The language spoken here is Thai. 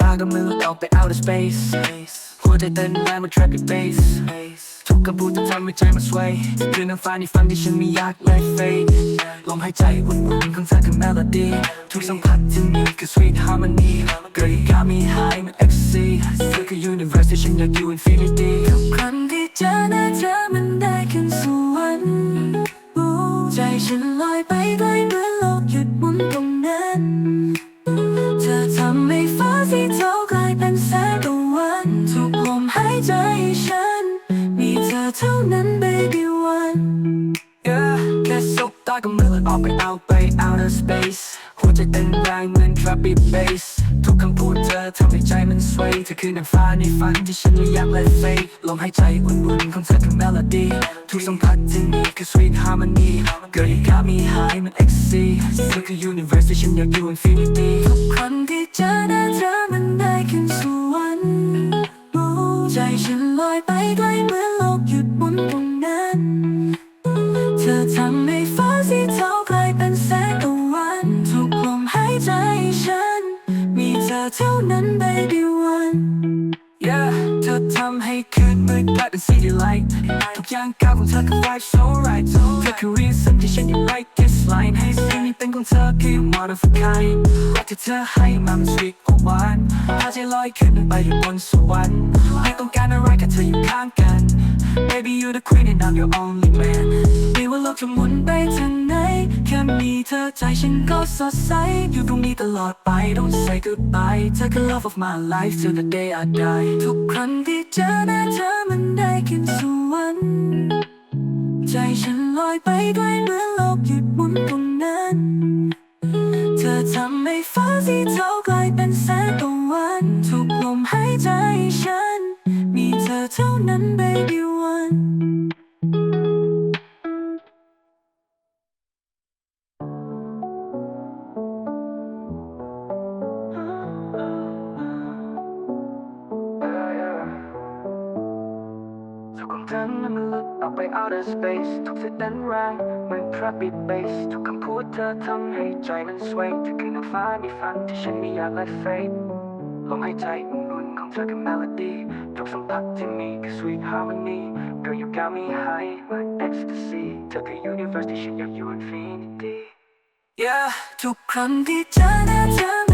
ป้ากับมือออกไป outer space หัวใจเต้นแรงมัน trap it bass ทุกคำพูดจะทำให้ใจมัน sway คือน้ำฟ้าในฝันที่ฉันไม่อยากเลย fade ลมหายใจวุ่นๆของเธอคือ melody ทุกสัมผัสที่มีคือ sweet harmony Girl you got me high มัน ecstasy เธอคือ universe ที่ฉันอยากอยู่ infinity ทุกครั้งที่เจอหน้าเธอมันได้ขึ้นสวรรค์ใจฉันลอยไปไกลเหมือนโลกหยุดหมุนตรงนั้น แค่สบตาก็มือออกไปเอาไป outer space หัวใจเต้นแรงเหมือน trap beat bass ทุกคำพูดเธอทำให้ใจมัน sway เธอคือนางฟ้าในฝันที่ฉันไม่อยาก let fade ลมหายใจอุ่นๆของเธอคือ melody ทุกสัมผัสที่มีคือ sweet harmony Girl you got me high มัน ecstasy เธอคือ universe ที่ฉันอยากอยู่ infinity ทุกครั้งที่เจอหน้าเธอมันได้ขึ้นสวรรค์ใจฉันลอยไปไกลเหมือนำให้คืนมืดกลายเป็น city light ทุกอย่างก้าวของเธอคือ vibe so right เธอคือ reason ที่ฉันยัง like this line ให้สิ่งนี้เป็นของเธอคือ one of a kind รักที่เธอให้มัน sweet กว่าหวานพาใจลอยขึ้นไปอยู่บนสวรรค์ไม่ต้องการอะไรแค่เธออยู่ข้างกัน Baby you're the queen and I'm your only man ไม่ว่าโลกจะหมุนไปทางไหน ใจฉันก็สดใส อยู่ตรงนี้ตลอดไป Don't say goodbye เธอคือ love of my life till the day I die ทุกครั้งที่เจอหน้าเธอมันได้ขึ้นสวรรค์ใจฉันลอยไปไกลเหมือนโลกหยุดหมุนตรงนั้น เธอทำให้ฟ้าสีเทากลายเป็นแสงตะวันทุกลมหายใจฉัน มีเธอเท่านั้น baby one เธอนั้นมันหลุดออกไป outer space ทุกเส้นเต้นแรงเหมือน trap beat bass ทุกคำพูดเธอทำให้ใจมัน sway เธอคืนฟ้าในฝันที่ฉันม่อยาก let fade ลมหายใจอุ่นๆของเธอคือ melody ทุกสัมผัสที่มีคือ sweet harmony Girl you got me high like ecstasy เธอคือ universe ที่ฉันอยากอยู่ infinity Yeah ทุกครั้งที่เจอหน้าเธอ